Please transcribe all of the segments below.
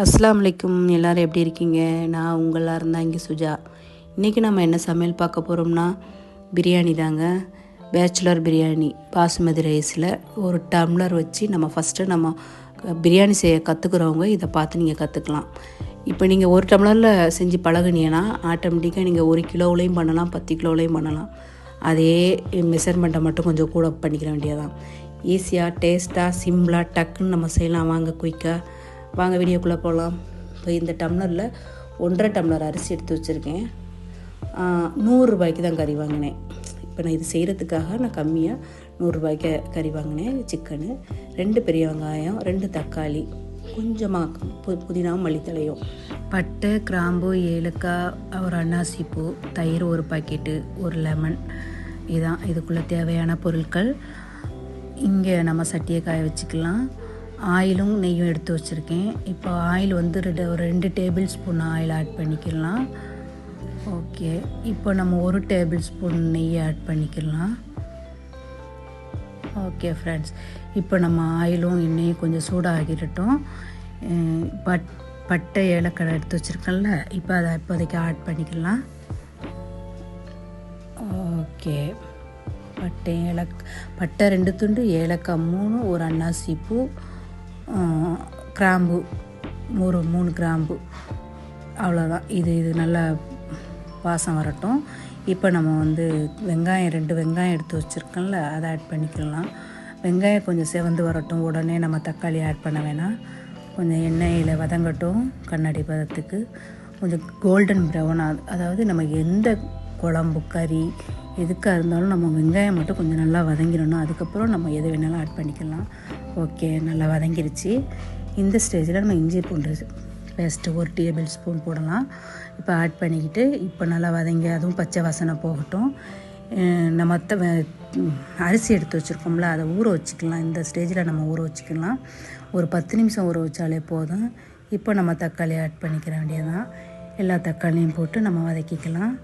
அஸ்லாம் வலைக்கும் எல்லோரும் எப்படி இருக்கீங்க? நான் உங்களாக இருந்தால் இங்கே சுஜா. இன்றைக்கி நம்ம என்ன சமையல் பார்க்க போகிறோம்னா பிரியாணி தாங்க. பேச்சுலர் பிரியாணி பாசுமதி ரைஸில் ஒரு டம்ளர் வச்சு நம்ம ஃபஸ்ட்டு நம்ம பிரியாணி செய்ய கற்றுக்குறவங்க இதை பார்த்து நீங்கள் கற்றுக்கலாம் இப்போ நீங்கள் ஒரு டம்ளரில் செஞ்சு பழகுனீங்கன்னா ஆட்டோமேட்டிக்காக நீங்கள் ஒரு கிலோவிலையும் பண்ணலாம் பத்து கிலோவிலையும் பண்ணலாம். அதே மெஷர்மெண்ட்டை மட்டும் கொஞ்சம் கூட பண்ணிக்கிற வேண்டியதான் ஈஸியாக டேஸ்ட்டாக சிம்பிளாக டக்குன்னு நம்ம செய்யலாம். வாங்க குயிக்காக வாங்க வீடியோக்குள்ளே போகலாம் இப்போ இந்த டம்ளரில் ஒன்றரை டம்ளர் அரிசி எடுத்து வச்சுருக்கேன். நூறுரூபாய்க்கு தான் கறி வாங்கினேன். இப்போ நான் இது செய்கிறதுக்காக நான் கம்மியாக நூறுரூபாய்க்கு கறி வாங்கினேன். சிக்கனு ரெண்டு பெரிய வெங்காயம் ரெண்டு தக்காளி கொஞ்சமாக பு புதினாவும் மல்லித்தலையும் பட்டை கிராம்பு ஏலக்காய் ஒரு அன்னாசி பூ தயிர் ஒரு பாக்கெட்டு ஒரு லெமன். இதான் இதுக்குள்ளே தேவையான பொருட்கள். இங்கே நம்ம சட்டியை காய வச்சுக்கலாம். ஆயிலும் நெய்யும் எடுத்து வச்சுருக்கேன். இப்போ ஆயில் வந்து ரெண்டு ஒரு ரெண்டு டேபிள் ஸ்பூன் ஆயில் ஆட் பண்ணிக்கலாம். ஓகே. இப்போ நம்ம ஒரு டேபிள் ஸ்பூன் நெய் ஆட் பண்ணிக்கலாம். ஓகே ஃப்ரெண்ட்ஸ் இப்போ நம்ம ஆயிலும் எண்ணெயும் கொஞ்சம் சூடாகிடட்டும். பட் பட்டை ஏலக்காய் எடுத்து வச்சுருக்கேன்ல இப்போ அதை இப்போதைக்கு ஆட் பண்ணிக்கலாம். ஓகே. பட்டை ஏலக் பட்டை ரெண்டு துண்டு ஏலக்காய் மூணு ஒரு அன்னாசி பூ கிராம்பு ஒரு மூணு கிராம்பு. அவ்வளோதான் இது இது நல்லா வாசம் வரட்டும். இப்போ நம்ம வந்து வெங்காயம் ரெண்டு வெங்காயம் எடுத்து வச்சுருக்கோம்ல அதை ஆட் பண்ணிக்கலாம். வெங்காயம் கொஞ்சம் செவந்து வரட்டும். உடனே நம்ம தக்காளி ஆட் பண்ண வேணாம். கொஞ்சம் எண்ணெயில் வதங்கட்டும் கண்ணாடி பதத்துக்கு. கொஞ்சம் கோல்டன் ப்ரௌன் அதாவது நம்ம எந்த குழம்பு கறி எதுக்காக இருந்தாலும் நம்ம வெங்காயம் மட்டும் கொஞ்சம் நல்லா வதங்கிடணும். அதுக்கப்புறம் நம்ம எது வேணாலும் ஆட் பண்ணிக்கலாம். ஓகே நல்லா வதங்கிருச்சு. இந்த ஸ்டேஜில் நம்ம இஞ்சி பூண்டு பேஸ்ட்டு ஒரு டேபிள் ஸ்பூன் போடலாம். இப்போ ஆட் பண்ணிக்கிட்டு இப்போ நல்லா வதங்கி அதுவும் பச்சை வாசனை போகட்டும். நம்ம அரிசி எடுத்து வச்சுருக்கோம்ல அதை ஊற வச்சுக்கலாம். இந்த ஸ்டேஜில் நம்ம ஊற வச்சுக்கலாம். ஒரு பத்து நிமிஷம் ஊற வச்சாலே போதும். இப்போ நம்ம தக்காளி ஆட் பண்ணிக்கிற வேண்டியதான் எல்லா தக்காளியும் போட்டு நம்ம வதக்கிக்கலாம்.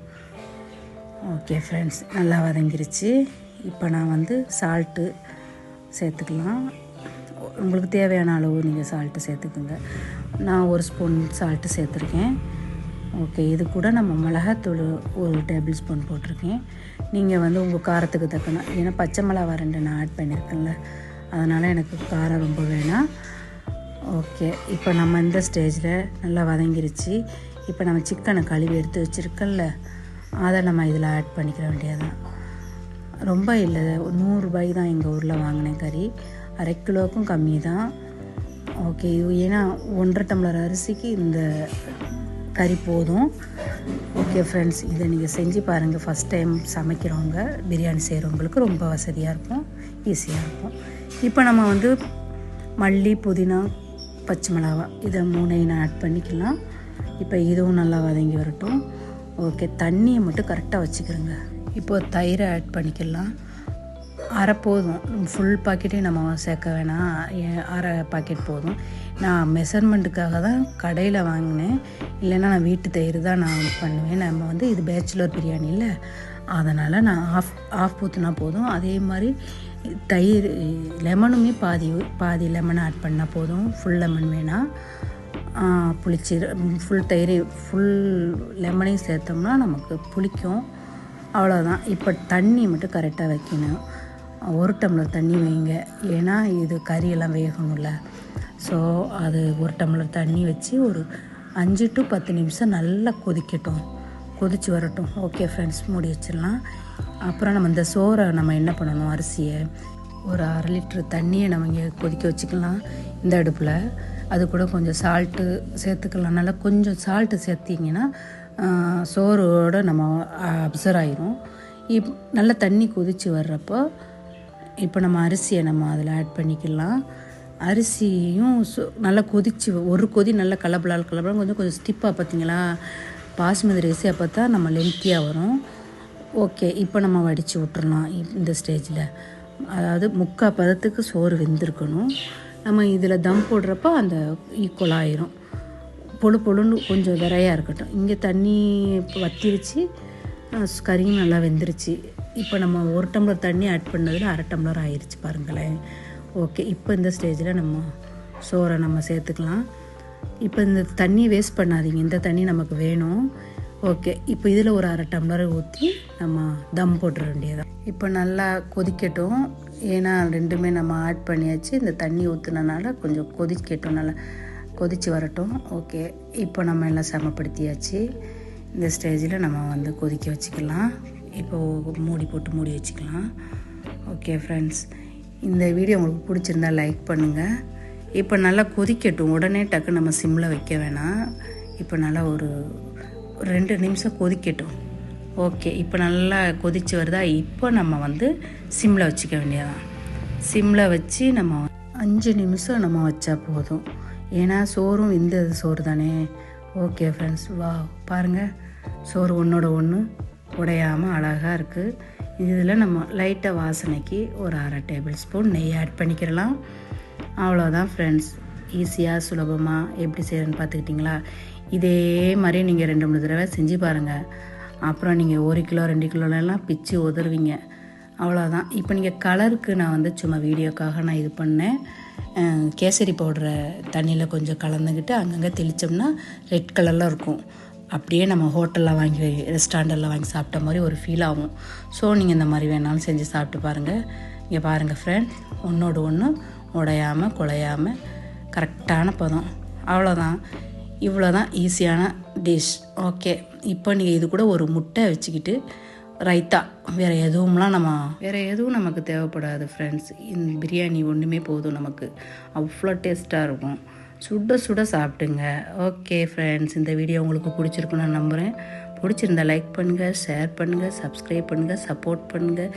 ஓகே ஃப்ரெண்ட்ஸ் நல்லா வதங்கிருச்சு. இப்போ நான் வந்து சால்ட்டு சேர்த்துக்கலாம். உங்களுக்கு தேவையான அளவு நீங்கள் சால்ட்டு சேர்த்துக்குங்க. நான் ஒரு ஸ்பூன் சால்ட்டு சேர்த்துருக்கேன். ஓகே இது கூட நம்ம மிளகாத்தூள் ஒரு டேபிள் ஸ்பூன் போட்டிருக்கேன். நீங்கள் வந்து உங்கள் காரத்துக்கு தக்கன ஏன்னா பச்சை மிளகா ரெண்டு நான் ஆட் பண்ணியிருக்கேன்ல அதனால் எனக்கு காரம் ரொம்ப வேணாம். ஓகே இப்போ நம்ம இந்த ஸ்டேஜில் நல்லா வதங்கிருச்சு. இப்போ நம்ம சிக்கனை கழுவி எடுத்து வச்சுருக்கல அதை நம்ம இதில் ஆட் பண்ணிக்கிற வேண்டியதான் ரொம்ப இல்லை நூறுரூபாய்க்கு தான் எங்கள் ஊரில் வாங்கினேன் கறி. அரை கிலோவுக்கும் கம்மி தான் ஓகே ஏன்னா ஒன்றரை டம்ளர் அரிசிக்கு இந்த கறி போதும். ஓகே ஃப்ரெண்ட்ஸ் இதை நீங்கள் செஞ்சு பாருங்கள் ஃபஸ்ட் டைம் சமைக்கிறவங்க பிரியாணி செய்கிறவங்களுக்கு ரொம்ப வசதியாக இருக்கும் ஈஸியாக இருக்கும். இப்போ நம்ம வந்து மல்லி புதினா பச்சை மிளகா இதை மூணையும் நான் ஆட் பண்ணிக்கலாம். இப்போ இதுவும் நல்லா வதங்கி வரட்டும். ஓகே தண்ணியை மட்டும் கரெக்டாக வச்சுக்கிறோங்க. இப்போது தயிரை ஆட் பண்ணிக்கலாம். அரை போதும். ஃபுல் பாக்கெட்டையும் நம்ம சேர்க்க வேணாம். அரை பாக்கெட் போதும். நான் மெஷர்மெண்ட்டுக்காக தான் கடையில் வாங்கினேன். இல்லைன்னா நான் வீட்டு தயிர் தான் நான் பண்ணுவேன். நம்ம வந்து இது பேச்சுலர் பிரியாணி இல்லை. அதனால் நான் ஆஃப் ஆஃப் ஊற்றுனா போதும். அதே மாதிரி தயிர் லெமனுமே பாதி பாதி லெமன் ஆட் பண்ணால் போதும். ஃபுல் லெமன் வேணாம் புளிச்சி ஃபுல் தயிர் ஃபுல் லெமனையும் சேர்த்தோம்னா நமக்கு புளிக்கும். அவ்வளோதான் இப்போ தண்ணி மட்டும் கரெக்டாக வைக்கணும். ஒரு டம்ளர் தண்ணி வைங்க. ஏன்னா இது கறியெல்லாம் வேகணும்ல. ஸோ அது ஒரு டம்ளர் தண்ணி வச்சு ஒரு அஞ்சு டு பத்து நிமிஷம் நல்லா கொதிக்கட்டும். கொதித்து வரட்டும். ஓகே ஃப்ரெண்ட்ஸ் மூடி வச்சிடலாம். அப்புறம் நம்ம இந்த சோறை நம்ம என்ன பண்ணணும்? அரிசியை ஒரு அரை லிட்ரு தண்ணியை நம்ம இங்கே கொதிக்க வச்சுக்கலாம். இந்த அடுப்பில். அது கூட கொஞ்சம் சால்ட்டு சேர்த்துக்கலாம். நல்லா கொஞ்சம் சால்ட்டு சேர்த்திங்கன்னா சோறோடு நம்ம அப்சர்வ் ஆயிரும். இப் நல்லா தண்ணி கொதித்து வர்றப்போ இப்போ நம்ம அரிசியை நம்ம அதில் ஆட் பண்ணிக்கலாம். அரிசியும் நல்லா கொதிச்சு ஒரு கொதி நல்லா கலப்பலால் கலப்பலாம் கொஞ்சம் கொஞ்சம் ஸ்டிப்பாக பார்த்தீங்களா? பாஸ்மதி ரைஸி அப்போ தான் நம்ம லென்த்தியாக வரும். ஓகே இப்போ நம்ம வடித்து விட்டுறலாம் இந்த ஸ்டேஜில் அதாவது முக்கால் பதத்துக்கு சோறு வெந்திருக்கணும். நம்ம இதில் தம் போடுறப்போ அந்த ஈக்குவல் ஆயிரும். பொழு பொழுன்னு கொஞ்சம் விரையாக இருக்கட்டும். இங்கே தண்ணி வத்திருச்சு கறியும் நல்லா வெந்துருச்சு. இப்போ நம்ம ஒரு டம்ளர் தண்ணி ஆட் பண்ணதில் அரை டம்ளர் ஆயிடுச்சு பாருங்களேன். ஓகே இப்போ இந்த ஸ்டேஜில் நம்ம சோறை நம்ம சேர்த்துக்கலாம். இப்போ இந்த தண்ணி வேஸ்ட் பண்ணாதீங்க. இந்த தண்ணி நமக்கு வேணும். ஓகே இப்போ இதில் ஒரு அரை டம்ளர் ஊற்றி நம்ம தம் போட்டுற வேண்டியதான் இப்போ நல்லா கொதிக்கட்டும். ஏன்னா ரெண்டுமே நம்ம ஆட் பண்ணியாச்சு. இந்த தண்ணி ஊற்றுனனால கொஞ்சம் கொதிக்கட்டும். நல்லா கொதித்து வரட்டும். ஓகே இப்போ நம்ம எல்லாம் சமப்படுத்தியாச்சு. இந்த ஸ்டேஜில் நம்ம வந்து கொதிக்க வச்சுக்கலாம். இப்போது மூடி போட்டு மூடி வச்சுக்கலாம். ஓகே ஃப்ரெண்ட்ஸ் இந்த வீடியோ உங்களுக்கு பிடிச்சிருந்தா லைக் பண்ணுங்கள் இப்போ நல்லா கொதிக்கட்டும். உடனே டக்கு நம்ம சிம்மில் வைக்க வேணாம். இப்போ நல்லா ஒரு ரெண்டு நிமிஷம் கொதிக்கட்டும். ஓகே இப்போ நல்லா கொதிச்சு வருதா? இப்போ நம்ம வந்து சிம்மில் வச்சுக்க வேண்டியதான் சிம்மில் வச்சு நம்ம அஞ்சு நிமிஷம் நம்ம வச்சா போதும். ஏன்னா சோறும் இந்த சோறு தானே ஓகே ஃப்ரெண்ட்ஸ் வா பாருங்கள் சோறு ஒன்றோட ஒன்று உடையாமல் அழகாக இருக்குது இதில் நம்ம லைட்டாக வாசனைக்கு ஒரு அரை டேபிள் ஸ்பூன் நெய் ஆட் பண்ணிக்கிறலாம். அவ்வளோதான் ஃப்ரெண்ட்ஸ் ஈஸியாக சுலபமாக எப்படி செய்கிறேன்னு பார்த்துக்கிட்டிங்களா? இதே மாதிரி நீங்கள் ரெண்டு மூணு தடவை செஞ்சு பாருங்கள் அப்புறம் நீங்கள் ஒரு கிலோ ரெண்டு கிலோலாம் பிச்சு உதறுவீங்க. அவ்வளோதான் இப்போ நீங்கள் கலருக்கு நான் வந்து சும்மா வீடியோக்காக நான் இது பண்ணேன். கேசரி பவுடரை தண்ணியில் கொஞ்சம் கலந்துக்கிட்டு அங்கங்கே தெளித்தோம்னா ரெட் கலரில் இருக்கும். அப்படியே நம்ம ஹோட்டலில் வாங்கி ரெஸ்டாரண்ட்டில் வாங்கி சாப்பிட்ட மாதிரி ஒரு ஃபீல் ஆகும். ஸோ நீங்கள் இந்த மாதிரி வேணாலும் செஞ்சு சாப்பிட்டு பாருங்கள் இங்கே பாருங்கள் ஃப்ரெண்ட் ஒன்றோடு ஒன்று உடையாமல் குலையாமல் கரெக்டான பதம். அவ்வளோதான் இவ்வளோ தான் ஈஸியான டிஷ் ஓகே இப்போ நீங்கள் இது கூட ஒரு முட்டை வச்சுக்கிட்டு ரைத்தா. வேறு எதுவும்லாம் நம்ம வேறு எதுவும் நமக்கு தேவைப்படாது ஃப்ரெண்ட்ஸ் இந்த பிரியாணி ஒன்றுமே போதும் நமக்கு. அவ்வளோ டேஸ்ட்டாக இருக்கும். சுட சுட சாப்பிடுங்க. ஓகே ஃப்ரெண்ட்ஸ் இந்த வீடியோ உங்களுக்கு பிடிச்சிருக்குன்னு நான் நம்புகிறேன் பிடிச்சிருந்தா லைக் பண்ணுங்கள் ஷேர் பண்ணுங்கள் சப்ஸ்கிரைப் பண்ணுங்கள் சப்போர்ட் பண்ணுங்கள்